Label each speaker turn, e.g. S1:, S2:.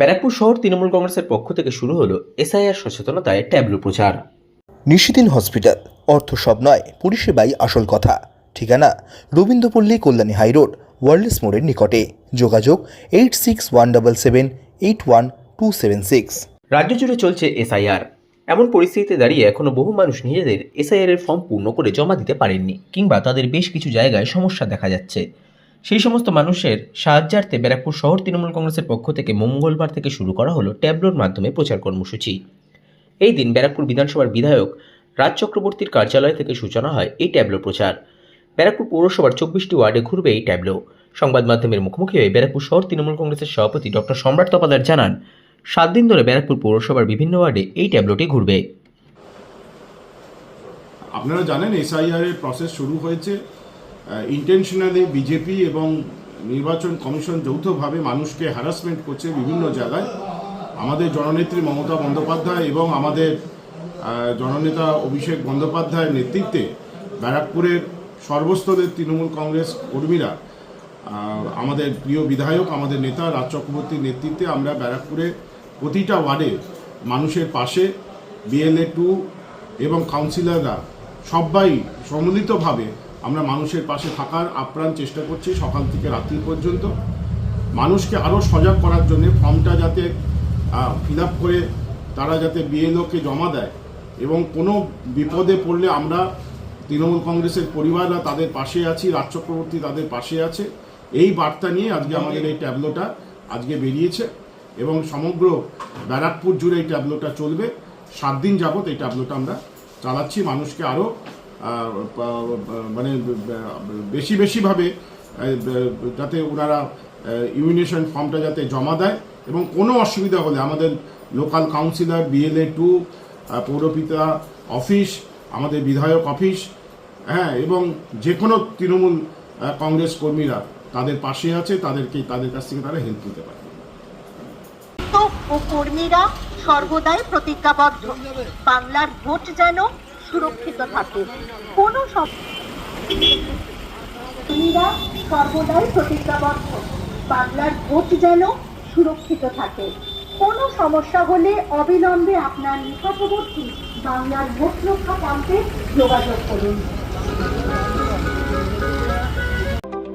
S1: ব্যারাকপুর শহর তৃণমূল কংগ্রেসের পক্ষ থেকে শুরু হলো এসআইআর সচেতনতায় ট্যাবলো প্রচার।
S2: নিশিদিন হসপিটাল অর্থ সব নয় পরিষেবাই আসল কথা। ঠিকানা রবীন্দ্রপল্লী কল্যাণী হাইরোড ওয়ার্ল্ডস মোড়ের নিকটে। যোগাযোগ eight six one double seven eight one two seven six.
S1: রাজ্য জুড়ে চলছে এসআইআর। এমন পরিস্থিতিতে দাঁড়িয়ে এখনও বহু মানুষ নিজেদের এসআইআর এর ফর্ম পূর্ণ করে জমা দিতে পারেননি কিংবা তাদের বেশ কিছু জায়গায় সমস্যা দেখা যাচ্ছে। সেই সমস্ত মানুষের সাহায্যার্থে ব্যারাকপুর শহর তৃণমূল কংগ্রেসের পক্ষ থেকে মঙ্গলবার থেকে শুরু করা হলো ট্যাবলোর মাধ্যমে প্রচার কর্মসূচি। এই দিন ব্যারাকপুর বিধানসভার বিধায়ক রাজ চক্রবর্তীর কার্যালয় থেকে সূচনা হয় এই ট্যাবলো প্রচার। ব্যারাকপুর পৌরসভার চব্বিশটি ওয়ার্ডে ঘুরবে এই ট্যাবলো। সংবাদ মাধ্যমের মুখোমুখি হয়ে ব্যারাকপুর শহর তৃণমূল কংগ্রেসের সভাপতি ডক্টর সম্রাট তপাদার জানান, সাত দিন ধরে ব্যারাকপুর পৌরসভার বিভিন্ন ওয়ার্ডে এই ট্যাবলোটি ঘুরবে।
S3: আপনারা জানেন এসআইআর এর প্রসেস শুরু হয়েছে ইন্টেনশনালি বিজেপি এবং নির্বাচন কমিশন যৌথভাবে মানুষকে হ্যারাসমেন্ট করছে বিভিন্ন জায়গায়। আমাদের জননেত্রী মমতা বন্দ্যোপাধ্যায় এবং আমাদের জননেতা অভিষেক বন্দ্যোপাধ্যায়ের নেতৃত্বে ব্যারাকপুরের সর্বস্তরের তৃণমূল কংগ্রেস কর্মীরা আমাদের প্রিয় বিধায়ক, আমাদের নেতা রাজ চক্রবর্তীর নেতৃত্বে আমরা ব্যারাকপুরে প্রতিটা ওয়ার্ডে মানুষের পাশে বিএলএ টু এবং কাউন্সিলররা সবাই সম্মিলিতভাবে আমরা মানুষের পাশে থাকার আপ্রাণ চেষ্টা করছি সকাল থেকে রাত্রি পর্যন্ত। মানুষকে আরও সজাগ করার জন্য ফর্মটা যাতে ফিল করে তারা যাতে বিএলওকে জমা দেয় এবং কোনো বিপদে পড়লে আমরা তৃণমূল কংগ্রেসের পরিবাররা তাদের পাশে আছি, রাজ চক্রবর্তী তাদের পাশে আছে। এই বার্তা নিয়ে আজকে আমাদের এই ট্যাবলোটা আজকে বেরিয়েছে এবং সমগ্র ব্যারাকপুর জুড়ে এই ট্যাবলোটা চলবে। সাত দিন যাবত এই ট্যাবলোটা আমরা চালাচ্ছি। মানুষকে আরও মানে বেশি বেশিভাবে যাতে ওনারা ইউনিশন ফর্মটা যাতে জমা দেয় এবং কোনো অসুবিধা হলে আমাদের লোকাল কাউন্সিলর, বিএলএ টু পৌরপিতা অফিস, আমাদের বিধায়ক অফিস হ্যাঁ এবং যে কোনো তৃণমূল কংগ্রেস কর্মীরা তাদের পাশে আছে, তাদেরকে, তাদের কাছ থেকে তারা হেল্প নিতে পারে।
S4: ও কর্মীরা সর্বদাই প্রতিজ্ঞাবদ্ধ। বাংলার ভোট যেন সুরক্ষিত থাকে। কোনো সব সর্বদাই প্রতিজ্ঞাবদ্ধ। বাংলার ভোট যেন সুরক্ষিত থাকে। কোনো সমস্যা হলে অবিলম্বে আপনার নিকটবর্তী বাংলার ভোট রক্ষা ক্যাম্পে যোগাযোগ করুন।